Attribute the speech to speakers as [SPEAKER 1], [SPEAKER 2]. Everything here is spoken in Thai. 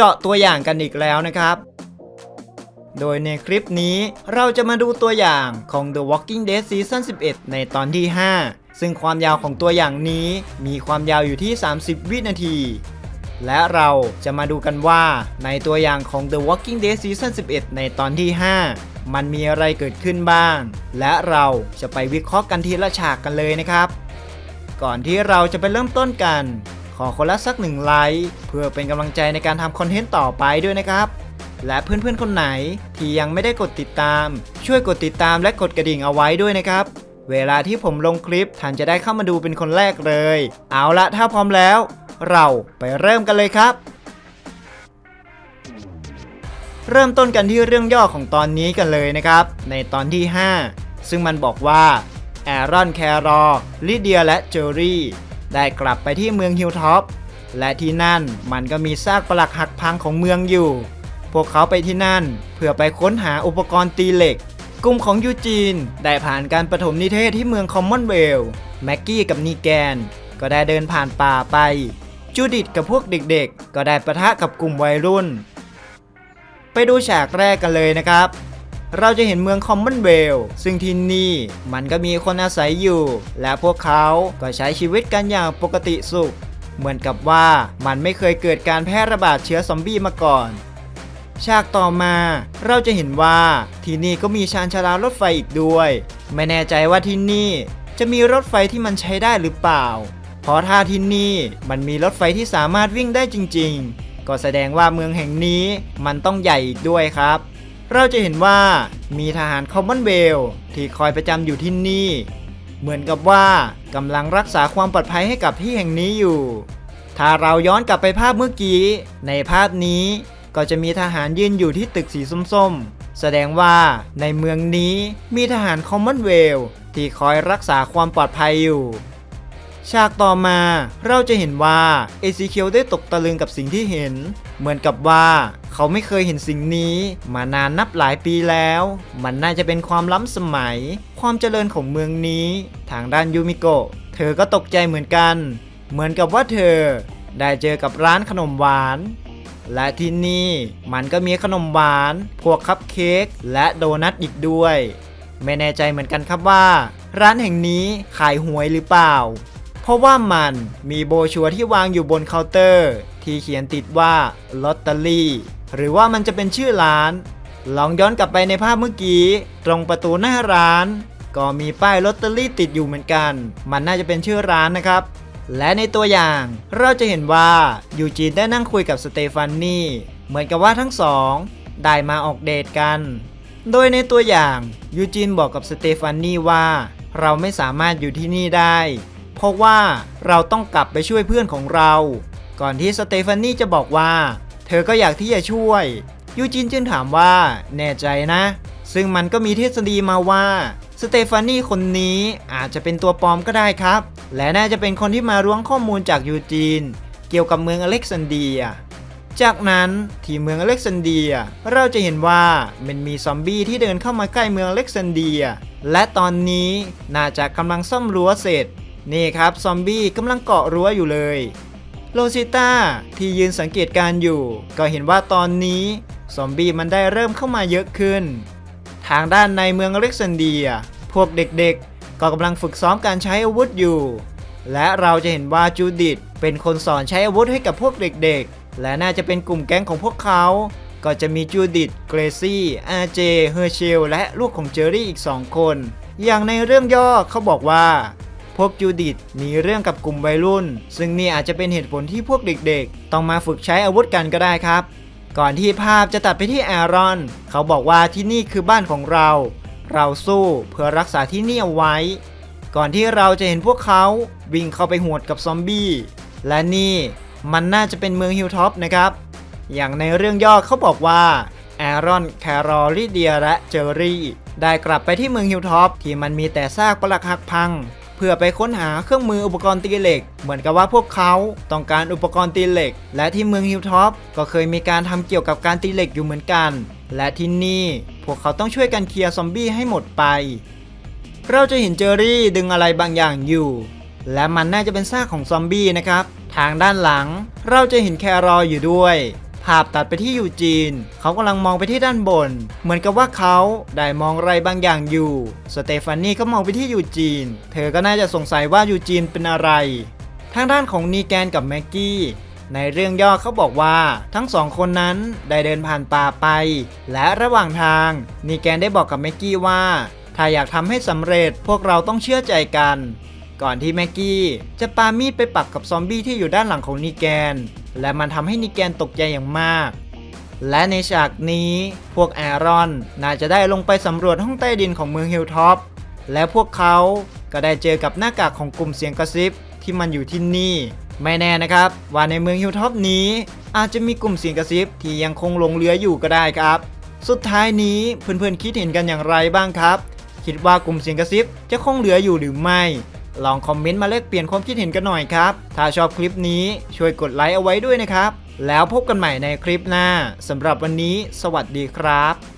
[SPEAKER 1] เจาะตัวอย่างกันอีกแล้วนะครับ โดยในคลิปนี้เราจะมาดูตัวอย่างของ The Walking Dead Season 11 ในตอนที่ 5 ซึ่งความยาวของตัวอย่างนี้มีความยาวอยู่ที่ 30 วินาที และเราจะมาดูกันว่าในตัวอย่างของ The Walking Dead Season 11 ในตอนที่ 5 มันมีอะไรเกิดขึ้นบ้าง และเราจะไปวิเคราะห์กันทีละฉากกันเลยนะครับ ก่อนที่เราจะไปเริ่มต้นกัน ขอคนละสักหนึ่งไลค์เพื่อเป็นกำลังใจในการทำคอนเทนต์ต่อไปด้วยนะครับ และเพื่อนๆคนไหนที่ยังไม่ได้กดติดตาม ช่วยกดติดตามและกดกระดิ่งเอาไว้ด้วยนะครับ เวลาที่ผมลงคลิปท่านจะได้เข้ามาดูเป็นคนแรกเลย เอาละถ้าพร้อมแล้ว เราไปเริ่มกันเลยครับ เริ่มต้นกันที่เรื่องย่อของตอนนี้กันเลยนะครับ ในตอนที่ 5 ซึ่งมันบอกว่าแอรอนแครอลิเดียและเจอรี่ ได้กลับไปที่เมืองฮิลท็อปและที่นั่นมันก็มีซากปลักหักพังของเมืองอยู่ พวกเขาไปที่นั่นเพื่อไปค้นหาอุปกรณ์ตีเหล็ก กลุ่มของยูจีนได้ผ่านการประถมนิเทศที่เมืองคอมมอนเวลแม็กกี้กับนีแกน ก็ได้เดินผ่านป่าไป จูดิตกับพวกเด็กๆ ก็ได้ประทะกับกลุ่มวัยรุ่น ไปดูฉากแรกกันเลยนะครับ เราจะเห็นเมืองคอมมอนเวลล์ซึ่งที่นี่มันก็มีคนอาศัยอยู่ และพวกเขาก็ใช้ชีวิตกันอย่างปกติสุข เหมือนกับว่ามันไม่เคยเกิดการแพร่ระบาดเชื้อซอมบี้มาก่อน ฉากต่อมา เราจะเห็นว่าที่นี่ก็มีชานชาลารถไฟอีกด้วย ไม่แน่ใจว่าที่นี่จะมีรถไฟที่มันใช้ได้หรือเปล่า เพราะถ้าที่นี่มันมีรถไฟที่สามารถวิ่งได้จริง ๆ ก็แสดงว่าเมืองแห่งนี้มันต้องใหญ่อีกด้วยครับ เราจะเห็นว่ามีทหารคอมมอนเวลที่คอยประจำอยู่ที่นี่ เหมือนกับว่ากำลังรักษาความปลอดภัยให้กับที่แห่งนี้อยู่ ถ้าเราย้อนกลับไปภาพเมื่อกี้ ในภาพนี้ก็จะมีทหารยืนอยู่ที่ตึกสีส้มๆ แสดงว่าในเมืองนี้มีทหารคอมมอนเวลที่คอยรักษาความปลอดภัยอยู่ ฉากต่อมาเราจะเห็นว่าเอซิเคียวได้ตกตะลึงกับสิ่งที่เห็น เหมือนกับว่าเขาไม่เคยเห็นสิ่งนี้ มานานนับหลายปีแล้ว มันน่าจะเป็นความล้ำสมัย ความเจริญของเมืองนี้ ทางด้านยูมิโกะเธอก็ตกใจเหมือนกัน เหมือนกับว่าเธอได้เจอกับร้านขนมหวาน และที่นี่มันก็มีขนมหวาน พวกคัพเค้กและโดนัทอีกด้วย ไม่แน่ใจเหมือนกันครับว่า ร้านแห่งนี้ขายหวยหรือเปล่า ราะว่ามันมีโบชัวร์ที่วางอยู่บนเคาน์เตอร์ ที่เขียนติดว่าลอตเตอรี่หรือว่ามันจะเป็นชื่อร้าน ลองย้อนกลับไปในภาพเมื่อกี้ ตรงประตูหน้าร้าน ก็มีป้ายลอตเตอรี่ติดอยู่เหมือนกัน มันน่าจะเป็นชื่อร้านนะครับ และในตัวอย่างเราจะเห็นว่ายูจีนได้นั่งคุยกับสเตฟานี่เหมือนกับว่าทั้งสองได้มาออกเดทกัน โดยในตัวอย่างยูจีนบอกกับสเตฟานี่ว่า เราไม่สามารถอยู่ที่นี่ได้ เพราะว่าเราต้องกลับไปช่วยเพื่อนของเรา ก่อนที่สเตฟานี่จะบอกว่า เธอก็อยากที่จะช่วย ยูจินจึงถามว่า แน่ใจนะ ซึ่งมันก็มีทฤษฎีมาว่าสเตฟานี่คนนี้อาจจะเป็นตัวปลอมก็ได้ครับ และน่าจะเป็นคนที่มาล้วงข้อมูลจากยูจีน เกี่ยวกับเมืองอเล็กซานเดีย จากนั้นที่เมืองอเล็กซานเดีย เราจะเห็นว่ามันมีซอมบี้ที่เดินเข้ามาใกล้เมืองอเล็กซานเดีย และตอนนี้น่าจะกำลังซ่อมรั้วเสร็จ นี่ครับซอมบี้กำลังเกาะรั้วอยู่เลยโลซิต้าที่ยืนสังเกตการอยู่ ก็เห็นว่าตอนนี้ซอมบี้มันได้เริ่มเข้ามาเยอะขึ้น ทางด้านในเมืองเล็กซานเดีย พวกเด็กๆ ก็กำลังฝึกซ้อมการใช้อาวุธอยู่ และเราจะเห็นว่าจูดิตเป็นคนสอนใช้อาวุธให้กับพวกเด็กๆ และน่าจะเป็นกลุ่มแก๊งของพวกเขา ก็จะมีจูดิตเกรซี่อาเจเฮอร์เชลและลูกของเจอรี่อีก2คน อย่างในเรื่องย่อเขาบอกว่า พวกจูดิตมีเรื่องกับกลุ่มวัยรุ่น ซึ่งนี่อาจจะเป็นเหตุผลที่พวกเด็กๆ ต้องมาฝึกใช้อาวุธกันก็ได้ครับ ก่อนที่ภาพจะตัดไปที่แอรอน เขาบอกว่าที่นี่คือบ้านของเรา เราสู้เพื่อรักษาที่นี่เอาไว้ ก่อนที่เราจะเห็นพวกเขาวิ่งเข้าไปหวดกับซอมบี้และนี่มันน่าจะเป็นเมืองฮิลท็อปนะครับ อย่างในเรื่องย่อเขาบอกว่าแอรอน แครอลิเดียและเจอรี่ ได้กลับไปที่เมืองฮิลท็อปที่มันมีแต่ซากปรักหักพัง เพื่อไปค้นหาเครื่องมืออุปกรณ์ตีเหล็ก เหมือนกับว่าพวกเขาต้องการอุปกรณ์ตีเหล็ก และที่เมืองฮิลท็อปก็เคยมีการทำเกี่ยวกับการตีเหล็กอยู่เหมือนกัน และที่นี่พวกเขาต้องช่วยกันเคลียร์ซอมบี้ให้หมดไป เราจะเห็นเจอรี่ดึงอะไรบางอย่างอยู่ และมันน่าจะเป็นซากของซอมบี้นะครับ ทางด้านหลังเราจะเห็นแครออยู่ด้วย ภาพตัดไปที่ยูจีน เขากำลังมองไปที่ด้านบน เหมือนกับว่าเขาได้มองอะไรบางอย่างอยู่ สเตฟานีก็มองไปที่ยูจีน เธอก็น่าจะสงสัยว่ายูจีนเป็นอะไร ทางด้านของนีแกนกับแม็กกี้ในเรื่องย่อเขาบอกว่าทั้งสองคนนั้นได้เดินผ่านป่าไป และระหว่างทางนีแกนได้บอกกับแม็กกี้ว่า ถ้าอยากทำให้สำเร็จพวกเราต้องเชื่อใจกัน ก่อนที่แม็กกี้จะปามีดไปปักกับซอมบี้ที่อยู่ด้านหลังของนีแกน และมันทำให้นีแกนตกใจอย่างมาก และในฉากนี้พวกแอรอนน่าจะได้ลงไปสำรวจห้องใต้ดินของเมืองฮิลท็อปและพวกเขาก็ได้เจอกับหน้ากากของกลุ่มเสียงกระซิบที่มันอยู่ที่นี่ ไม่แน่นะครับว่าในเมืองฮิลท็อปนี้ อาจจะมีกลุ่มเสียงกระซิบที่ยังคงลงเหลืออยู่ก็ได้ครับ สุดท้ายนี้เพื่อนๆคิดเห็นกันอย่างไรบ้างครับ คิดว่ากลุ่มเสียงกระซิบจะคงเหลืออยู่หรือไม่ ลองคอมเมนต์มาแลกเปลี่ยนความคิดเห็นกันหน่อยครับ ถ้าชอบคลิปนี้ช่วยกดไลค์เอาไว้ด้วยนะครับ แล้วพบกันใหม่ในคลิปหน้าสำหรับวันนี้ สวัสดีครับ